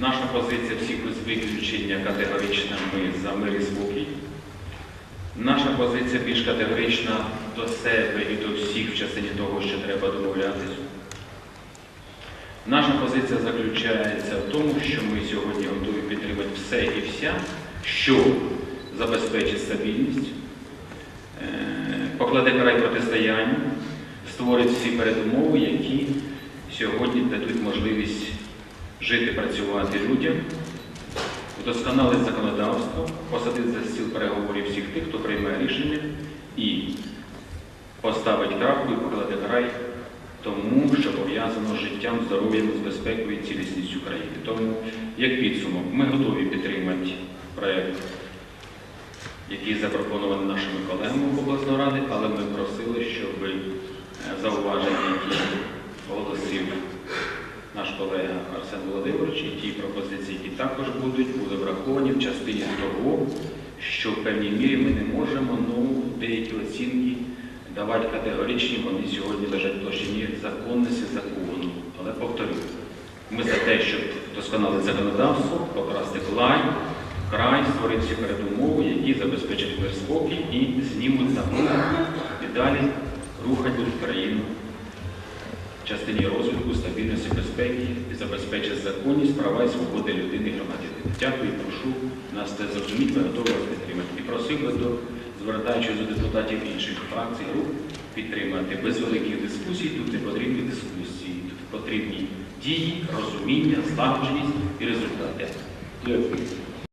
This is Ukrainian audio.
Наша позиція всіх без виключення категорична. Ми за мир і спокій. Наша позиція більш категорична до себе і до всіх в частині того, що треба домовлятися. Наша позиція заключається в тому, що ми сьогодні готові підтримати все і вся, що забезпечить стабільність, е, покладе край протистоянню, створить всі передумови, які сьогодні дадуть можливість жити, працювати людям, вдосконалить законодавство, посадити за стіл переговорів всіх тих, хто приймає рішення, і поставить крапку і покладе край тому, що пов'язано з життям, здоров'ям, з безпекою і цілісністю країни. Тому, як підсумок, ми готові підтримати проєкт, який запропонований нашими колегами в обласної ради, але ми просили, щоб наш колега Арсен Володимирович, і ті пропозиції, які також будуть, були враховані в частині того, що в певній мірі ми не можемо ну, деякі оцінки давати категоричні, вони сьогодні лежать в площині законності закону. Але повторю, ми за те, щоб досконалити законодавство, покрасти клай, край, створити всі передумови, які забезпечать мир спокій і знімуть напругу і далі рухати країну в частині розвитку, стабільності, безпеки і забезпечить законність, права і свободи людини і громадянина. Дякую і прошу нас це зрозуміти, готові підтримати. І просив би до звертаючись до депутатів інших фракцій, груп, підтримати без великих дискусій, тут не потрібні дискусії, тут потрібні дії, розуміння, злагодженість і результати. Дякую.